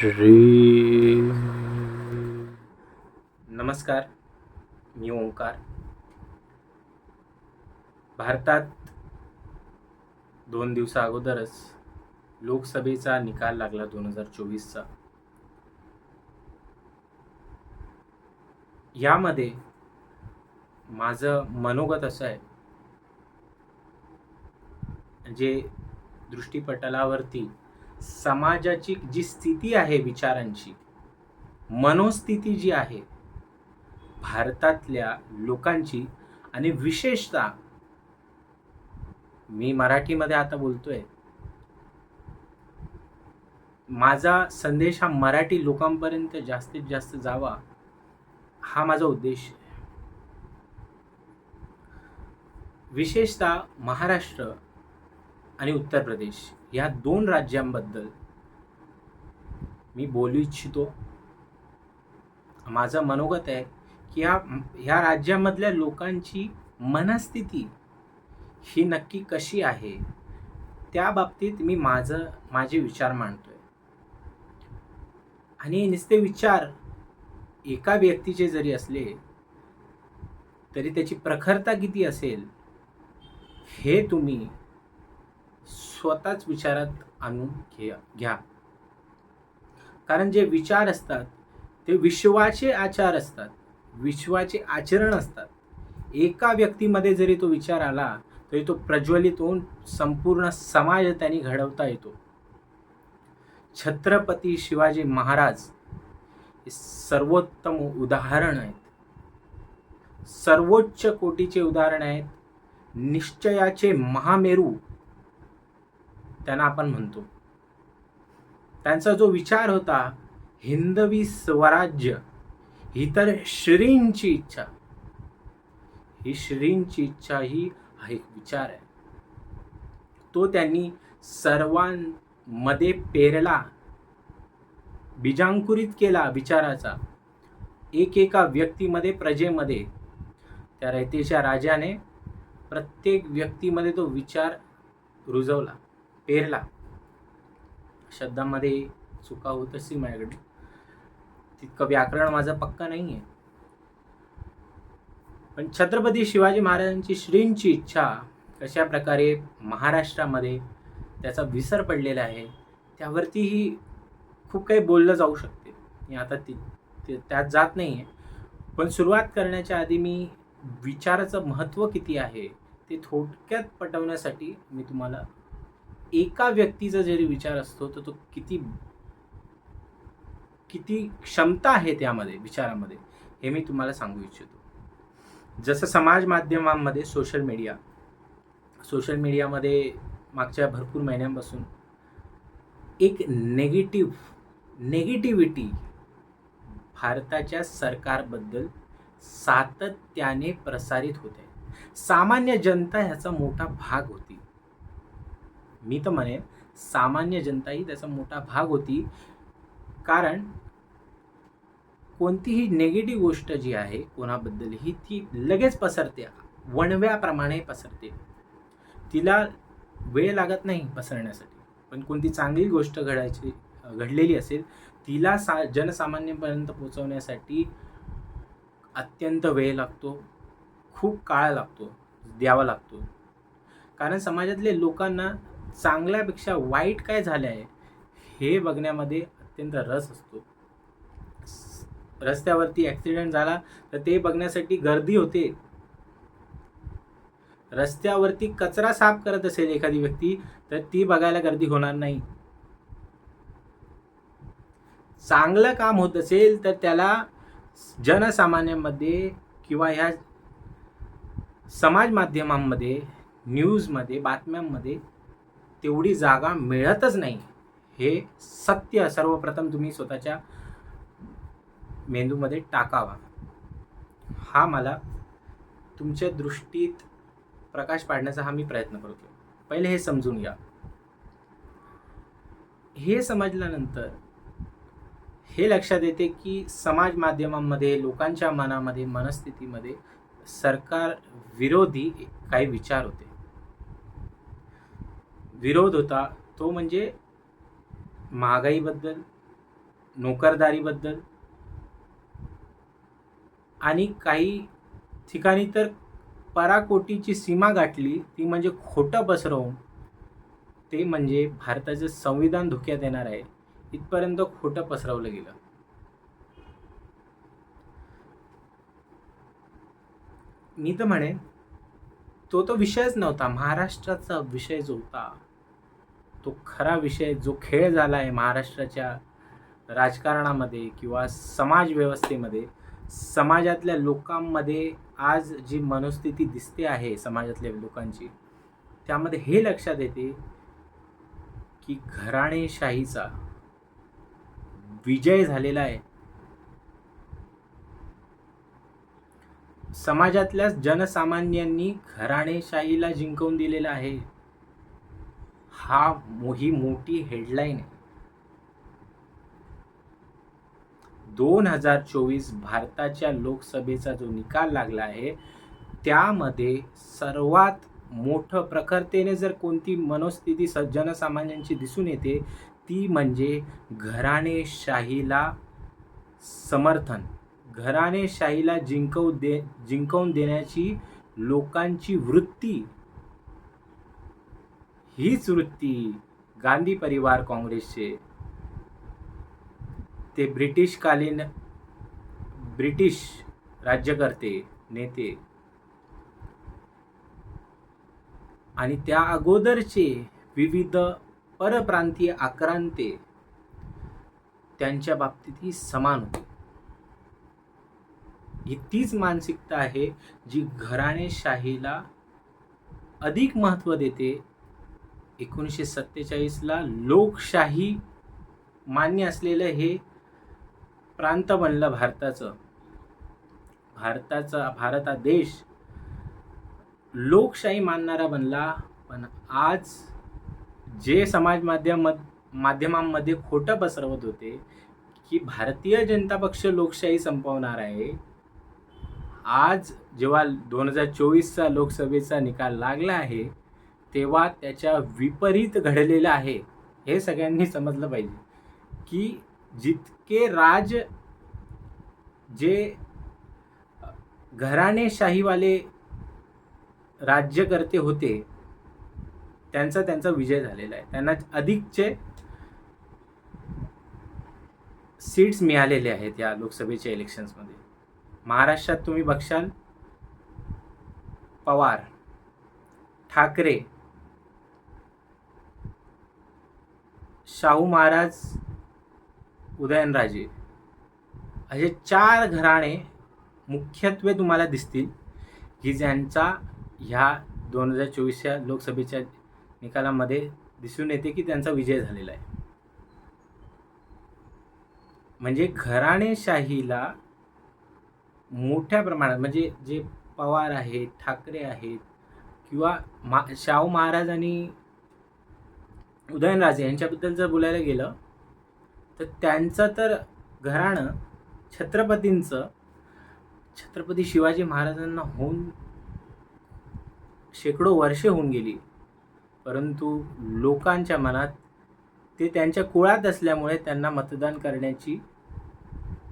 श्री नमस्कार मी ओंकार. भारतात दोन दिवसा अगोदरच लोकसभेचा निकाल लागला दोन हजार चोवीसचा. यामध्ये माझं मनोगत असं आहे जे दृष्टीपटलावरती समाजाची जी स्थिती आहे विचारांची मनोस्थिती जी आहे भारतातल्या लोकांची आणि विशेषतः मी मराठीमध्ये आता बोलतोय माझा संदेश हा मराठी लोकांपर्यंत जास्तीत जास्त जावा हा माझा उद्देश आहे. विशेषतः महाराष्ट्र आणि उत्तर प्रदेश ह्या दोन राज्यांबद्दल मी बोलू इच्छितो. माझं मनोगत आहे की ह्या ह्या राज्यामधल्या लोकांची मनस्थिती ही नक्की कशी आहे त्या बाबतीत मी माझं माझे विचार मांडतोय. आणि नुसते विचार एका व्यक्तीचे जरी असले तरी त्याची प्रखरता किती असेल हे तुम्ही स्वतःच विचारात आणून घे घ्या. कारण जे विचार असतात ते विश्वाचे आचार असतात विश्वाचे आचरण असतात. एका व्यक्तीमध्ये जरी तो विचार आला तरी तो प्रज्वलित होऊन संपूर्ण समाज त्यांनी घडवता येतो. छत्रपती शिवाजी महाराज हे सर्वोत्तम उदाहरण आहेत. सर्वोच्च कोटीचे उदाहरण आहेत. निश्चयाचे महामेरू त्यांना आपण म्हणतो. त्यांचा जो विचार होता हिंदवी स्वराज्य ही तर श्रींची इच्छा. ही श्रींची इच्छा ही एक विचार आहे. तो त्यांनी सर्वांमध्ये पेरला बीजांकुरित केला विचाराचा. एक एका व्यक्तीमध्ये प्रजेमध्ये त्या रयतेच्या राजाने प्रत्येक व्यक्तीमध्ये तो विचार रुजवला. पेरला. शब्दामध्ये चुका होत असतील माझ्याकडे. तितकं व्याकरण माझं पक्का नाही आहे पण छत्रपती शिवाजी महाराजांची श्रींची इच्छा कशा प्रकारे महाराष्ट्रामध्ये त्याचा विसर पडलेला आहे त्यावरतीही खूप काही बोललं जाऊ शकते. मी आता ती त्यात जात नाही आहे पण सुरुवात करण्याच्या आधी मी विचाराचं महत्त्व किती आहे ते थोडक्यात पटवण्यासाठी मी तुम्हाला एका व्यक्तीचा जरी विचार असतो तर तो किती किती क्षमता आहे त्यामध्ये विचारामध्ये हे मी तुम्हाला सांगू इच्छितो. जसं समाज माध्यमांमध्ये सोशल मीडिया सोशल मीडियामध्ये मागच्या भरपूर महिन्यांपासून एक नेगेटिव्ह नेगेटिव्हिटी भारताच्या सरकारबद्दल सातत्याने प्रसारित होते सामान्य जनता ह्याचा मोठा भाग होती. मी तर म्हणेन सामान्य जनता ही त्याचा मोठा भाग होती. कारण कोणतीही नेगेटिव्ह गोष्ट जी आहे कोणाबद्दल ही ती लगेच पसरते. वणव्याप्रमाणे पसरते. तिला वेळ लागत नाही पसरण्यासाठी. पण कोणती चांगली गोष्ट घडायची घडलेली असेल तिला सा जनसामान्यपर्यंत पोचवण्यासाठी अत्यंत वेळ लागतो. खूप काळ लागतो. द्यावा लागतो. कारण समाजातले लोकांना चांगल्यापेक्षा वाईट काय झालं आहे हे बघण्यामध्ये अत्यंत रस असतो. रस्त्यावरती ॲक्सिडेंट झाला तर ते बघण्यासाठी गर्दी होते. रस्त्यावरती कचरा साफ करत असेल एखादी व्यक्ती तर ती बघायला गर्दी होणार नाही. चांगलं काम होत असेल तर त्याला जनसामान्यांमध्ये किंवा ह्या समाज माध्यमांमध्ये न्यूजमध्ये बातम्यांमध्ये तेवढी जागा मिळतच नाही. हे सत्य सर्वप्रथम तुम्ही स्वतःच्या मेंदूमध्ये टाकावा. हा मला तुमच्या दृष्टीत प्रकाश पाडण्याचा हा मी प्रयत्न करतो पहिले हे समजून घ्या. हे समजल्यानंतर हे लक्षात येते की समाज माध्यमांमध्ये लोकांच्या मनामध्ये मनस्थितीमध्ये सरकार विरोधी काही विचार होते. विरोध होता तो म्हणजे महागाईबद्दल नोकरदारीबद्दल आणि काही ठिकाणी तर पराकोटीची सीमा गाठली ती म्हणजे खोटं पसरवून ते म्हणजे भारताचं संविधान धोक्यात येणार आहे इथपर्यंत खोटं पसरवलं गेलं. मी तर म्हणेन तो तो विषयच नव्हता महाराष्ट्राचा विषय जो होता तो खरा विषय जो खेळ झाला आहे महाराष्ट्राच्या राजकारणामध्ये किंवा समाज व्यवस्थेमध्ये समाजातल्या लोकांमध्ये आज जी मनस्थिती दिसते आहे समाजातल्या लोकांची त्यामध्ये हे लक्षात येते की घराणेशाहीचा विजय झालेला आहे. समाजातल्या जनसामान्यांनी घराणेशाहीला जिंकवून दिलेला आहे. हा ही मोठी हेडलाईन आहे. दोन हजार चोवीस भारताच्या लोकसभेचा जो निकाल लागला आहे त्यामध्ये सर्वात मोठं प्रखरतेने जर कोणती मनोस्थिती स जनसामान्यांची दिसून येते ती म्हणजे घराणेशाहीला समर्थन. घराणेशाहीला जिंकवू दे जिंकवून देण्याची लोकांची वृत्ती हीच वृत्ती गांधी परिवार काँग्रेसचे. ते ब्रिटिशकालीन ब्रिटिश राज्यकर्ते नेते. आणि त्या अगोदरचे विविध परप्रांतीय आक्रांते त्यांच्या बाबतीत ही समान होते. ही तीच मानसिकता आहे जी घराणेशाहीला अधिक महत्त्व देते एकोणीसशे सत्तेचाळीसला लोकशाही मान्य असलेलं हे प्रांत बनलं भारताचं. भारताचा भारत हा देश लोकशाही मानणारा बनला पण आज जे समाज माध्यम माध्यमांमध्ये खोटं पसरवत होते की भारतीय जनता पक्ष लोकशाही संपवणार आहे आज जेव्हा दोन हजार चोवीसचा लोकसभेचा निकाल लागला आहे तेव्हा त्याच्या विपरीत घडलेलं आहे हे सगळ्यांनी समजलं पाहिजे. की जितके राज जे घराणेशाहीवाले राज्यकर्ते होते त्यांचा त्यांचा विजय झालेला आहे. त्यांना अधिकचे सीट्स मिळालेले आहेत या लोकसभेच्या इलेक्शन्समध्ये महाराष्ट्रात तुम्ही बघशाल पवार ठाकरे शाहू महाराज उदयनराजे असे चार घराणे मुख्यत्वे तुम्हाला दिसतील की ज्यांचा ह्या दोन हजार चोवीसच्या लोकसभेच्या निकालामध्ये दिसून येते की त्यांचा विजय झालेला आहे. म्हणजे घराणेशाहीला मोठ्या प्रमाणात म्हणजे जे पवार आहेत ठाकरे आहेत किंवा मा शाहू महाराज आणि उदयनराजे यांच्याबद्दल जर बोलायला गेलं तर त्यांचं तर घराणं छत्रपतींचं छत्रपती शिवाजी महाराजांना होऊन शेकडो वर्षे होऊन गेली. परंतु लोकांच्या मनात ते त्यांच्या कुळात असल्यामुळे त्यांना मतदान करण्याची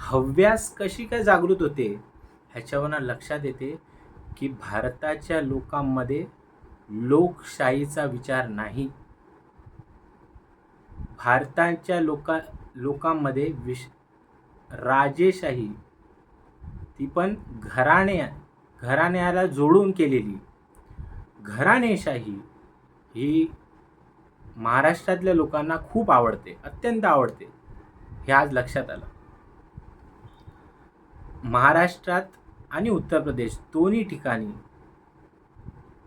हव्यास कशी काय जागृत होते ह्याच्यावरनं लक्षात येते की भारताच्या लोकांमध्ये लोकशाहीचा विचार नाही. भारताच्या लोका लोकांमध्ये विश राजेशाही ती पण घराणे घराण्याला जोडून केलेली. घराणेशाही ही महाराष्ट्रातल्या लोकांना खूप आवडते अत्यंत आवडते हे आज लक्षात आलं. महाराष्ट्रात आणि उत्तर प्रदेश दोन्ही ठिकाणी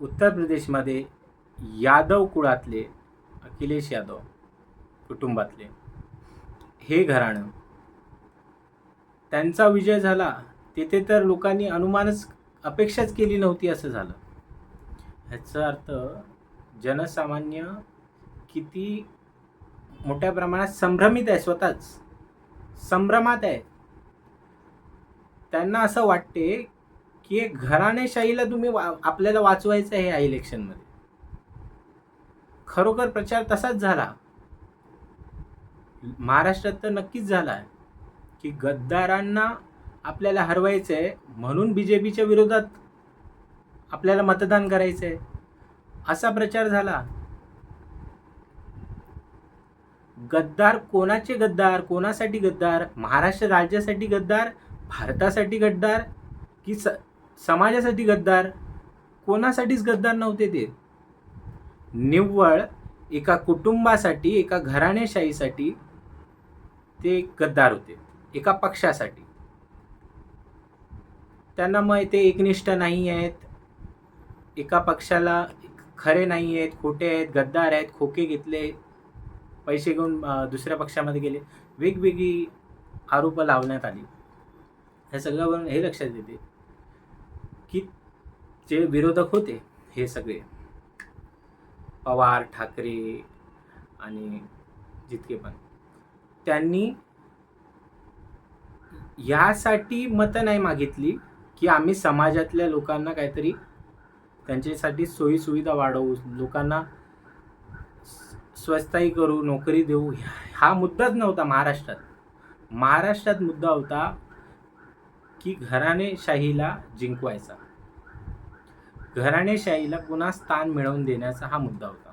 उत्तर प्रदेशमध्ये यादव कुळातले अखिलेश यादव कुटुंबातले. हे घराणं. त्यांचा विजय झाला तेथे तर लोकांनी अनुमानच अपेक्षाच केली नव्हती असं झालं. ह्याचा अर्थ जनसामान्य किती मोठ्या प्रमाणात संभ्रमित आहे स्वतःच. संभ्रमात आहे. त्यांना असं वाटते की एक घराणेशाहीला तुम्ही वा आपल्याला वाचवायचं आहे या इलेक्शनमध्ये. खरोखर प्रचार तसाच झाला. महाराष्ट्रात तर नक्कीच झाला आहे. की गद्दारांना आपल्याला हरवायचं आहे म्हणून बी जे पीच्या विरोधात आपल्याला मतदान करायचं आहे असा प्रचार झाला. गद्दार कोणाचे गद्दार कोणासाठी गद्दार महाराष्ट्र राज्यासाठी गद्दार भारतासाठी गद्दार की स समाजासाठी गद्दार? कोणासाठीच गद्दार नव्हते ते. निव्वळ एका कुटुंबासाठी एका घराणेशाहीसाठी ते गद्दार होते एका पक्षासाठी. त्यांना मग ते एकनिष्ठ नाही आहेत एका पक्षाला खरे नाही आहेत खोटे आहेत गद्दार आहेत खोके घेतले पैसे घेऊन दुसऱ्या पक्षामध्ये गेले वेगवेगळी आरोपं लावण्यात आली. हे सगळ्यावरून हे लक्षात येते की जे विरोधक होते हे सगळे पवार ठाकरे आणि जितके पण त्यांनी ह्यासाठी मतं नाही मागितली की आम्ही समाजातल्या लोकांना काहीतरी त्यांच्यासाठी सोयीसुविधा वाढवू लोकांना स्वस्ताई करू नोकरी देऊ. हा मुद्दाच नव्हता महाराष्ट्रात. महाराष्ट्रात मुद्दा होता की घराणेशाहीला जिंकवायचा. घराणेशाहीला पुन्हा स्थान मिळवून देण्याचा हा मुद्दा होता.